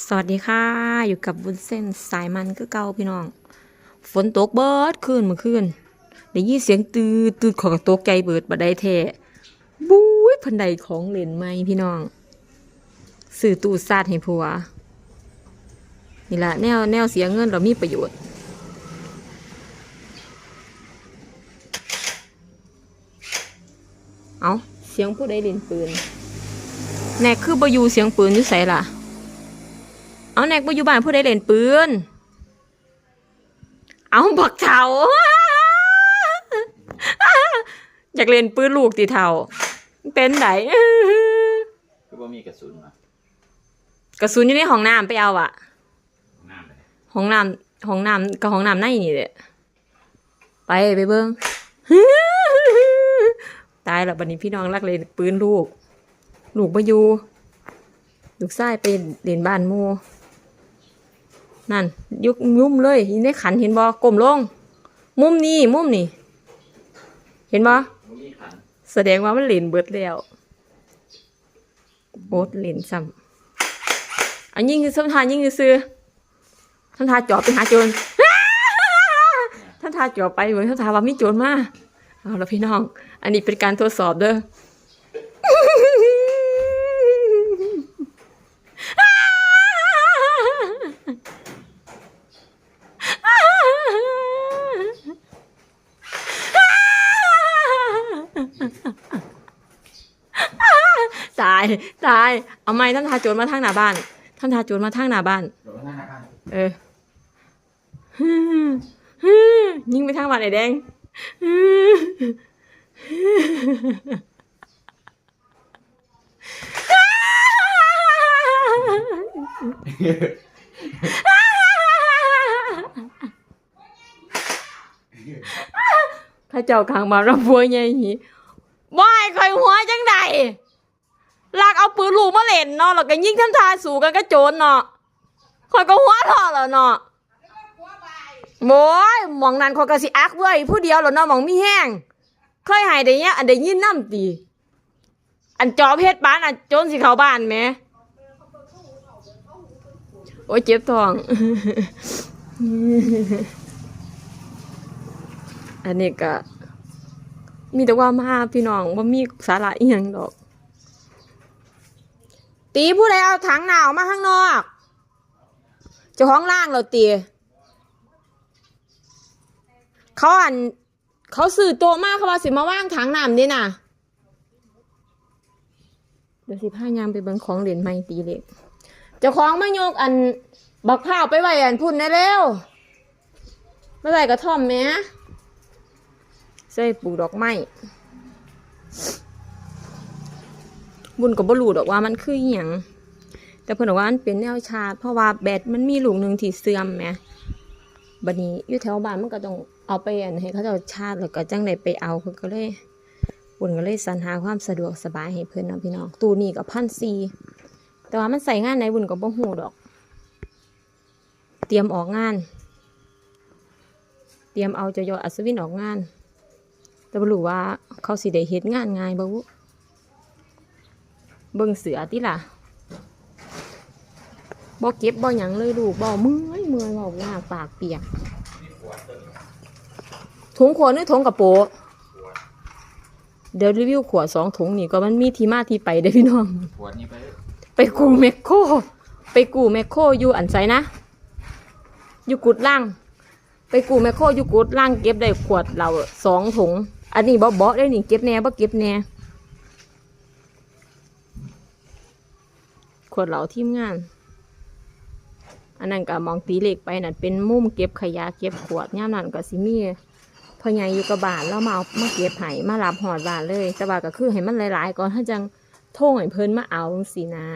สวัสดีค่ะ อยู่กับบุญเส้นสายมันก็เก่าพี่น้อง ฝนตกเบิดขึ้นเมื่อคืนได้ยินเสียงตืดตืดของกระตกใจเบิดบัดไดแท้บุ้ยพันใดของเล่นไหมพี่น้องสื่อตู้ซาดให้ผัว นี่ละแนวแนวเสียเงินเรามีประโยชน์เอาเสียงผู้ใดเล่นปืนแน่คือบอยูเสียงปืนอยู่ไสล่ะ เอาแนกบอยู่บ้านผู้ใดเล่นปืน เอาบักเถาอยากเล่นปืนลูกตีเถาเป็นไดคือว่ามีกระสุนมากระสุนอยู่ในห้องน้ำไปเอาอะน้ำเลยห้องน้ำห้องน้ำกับห้องน้ำในนี่แหละไปไปเบิ้งตายแล้วบัดนี้พี่น้องรักเล่นปืนลูก ลูกมาอยู่ลูกชายไปเล่นบ้านหมู นั่นยุกยุ่มเลยยินได้ขันเห็นบอกลมลง มุมนี้มุมนี่เห็นบ่มันมีขันแสดงว่ามันเล่นเบิดแล้วโอ๊ตเล่นซ้ำอันยิ่งคือส้มทานยิ่งคือซื้อท่านทาจอบไปหาโจรท่านทาจอบไปเหมือนท่านทาว่ามีโจรมาเอาละพี่น้อง อันนี้เป็นการทดสอบเด้อายตาย เอาไหมท่านทาโจรมาทางหน้าบ้าน ท่านทาโจรมาทางหน้าบ้าน โดนหน้าบ้านเออยิงไปทางบ้านไอ้แดงพระเจ้ากลางมารับบัวใหญ่หีว่ายคอยหัวจังใด ลากเอาปืนลูกมาเล่นเนาะแล้วก็ยิงทำทาสู่กันก็โจรเนาะคอยก็หัวเถอแล้วเนาะโมยหมองนั้นคอยก็สิอักเว้ยผู้เดียวแล้วเนาะหมองมีแห้งเคยหายได้เนี้ยอันได้ยินน้ำตีอันจอเพชรบ้านอันโจรสิเข้าบ้านไหมโอ้ยเจ็บท้อง อันนี้ก็มีแต่ว่ามาพี่น้องว่ามีสาระอีหยังดอก ตีผู้ใดเอาถังหนาวมาข้างนอกเจ้าของล่างเราตีเขาอันเขาสื่อตัวมากเขาว่าสิมาว่างถังน้ำนี่น่ะเดี๋ยวสิพายางไปเบิ่งของเหรียญไม่ตีเล็กเจ้าของไมายกอันบักข้าวไปไหวอันพุ่นได้แล้วไม่ไว้กระท่อมแม่ใส่ปลูกดอกไม้ บุญกับบรูดอกว่ามันคืออย่างแต่เพิ่นบอกว่ามันเป็นแนวชาติเพราะว่าแบตมันมีลูกหนึ่งที่เสื่อมแหมบัดนี้อยู่แถวบ้านมันก็ต้องเอาไปอันให้เขาเจ้าชาติแล้วก็จังได้ไปเอาเพิ่นก็เลยบุญก็เลยสรรหาความสะดวกสบายให้เพิ่นเนาะพี่น้องตู้นี้ก็พันซีแต่ว่ามันใส่งานไหนบุญก็บ่ฮู้ดอก เตรียมออกงาน เตรียมเอาจอยออัศวินออกงานแต่บ่รู้ว่าเขาสิได้เฮ็ดงานง่ายบ่วุ เบิ่งเสือติล่ะบ่เก็บบ่หยังเลยลูกบ่เมื่อยเมื่อยเว้าหน้าปากเปียกถุงขวดหรือถุงกระโปะเดี๋ยวรีวิวขวดสองถุงนี่ก็มันมีที่มาที่ไปเด้อพี่น้อง ขวดนี้ไปไปกูแมคโครไปกูแมคโครอยู่อันไซนะอยู่กุดล่าง ไปกูแมคโครอยู่กุดล่างเก็บได้ขวดเราสองถุง อันนี้บ่บ่ได้นี่เก็บแน่บ่เก็บแน่ ขวดเหลาทีมงาน อันนั้นก็มองตีเหล็กไปนั่นเป็นมุมเก็บขยะเก็บขวดย่ามนั่นก็สิมีพ่อใหญ่อยู่กับบ้านแล้วมาเอามาเก็บไห้มารับหอดบานเลยแต่ว่าก็คือให้มันหลายๆ ก่อนถ้าจังโท่งให้เพิ่นมาเอาสินะ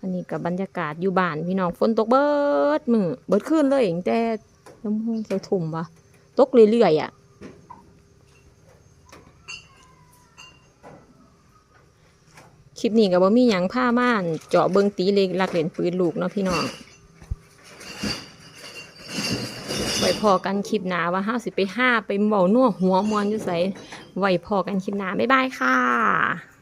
อันนี้กับบรรยากาศอยู่บ้านพี่น้องฝนตกเบิดมือเบิดขึ้นเลยตั้งแต่น้ำห้องจะทุ่มวะตกเรื่อยๆอะ คลิปนี้ก็บบ่มีหยังผ้าม่านเจาะเบิงตีเล็กลักเหรียญปืนลูกเนาะพี่น้องไว้พอกันคลิปหนาว่าห้าสิบไปห้าไปเบาหนัวหัวมวนอยู่ใส่ไว้พอกันคลิปหนาบ๊ายบายค่ะ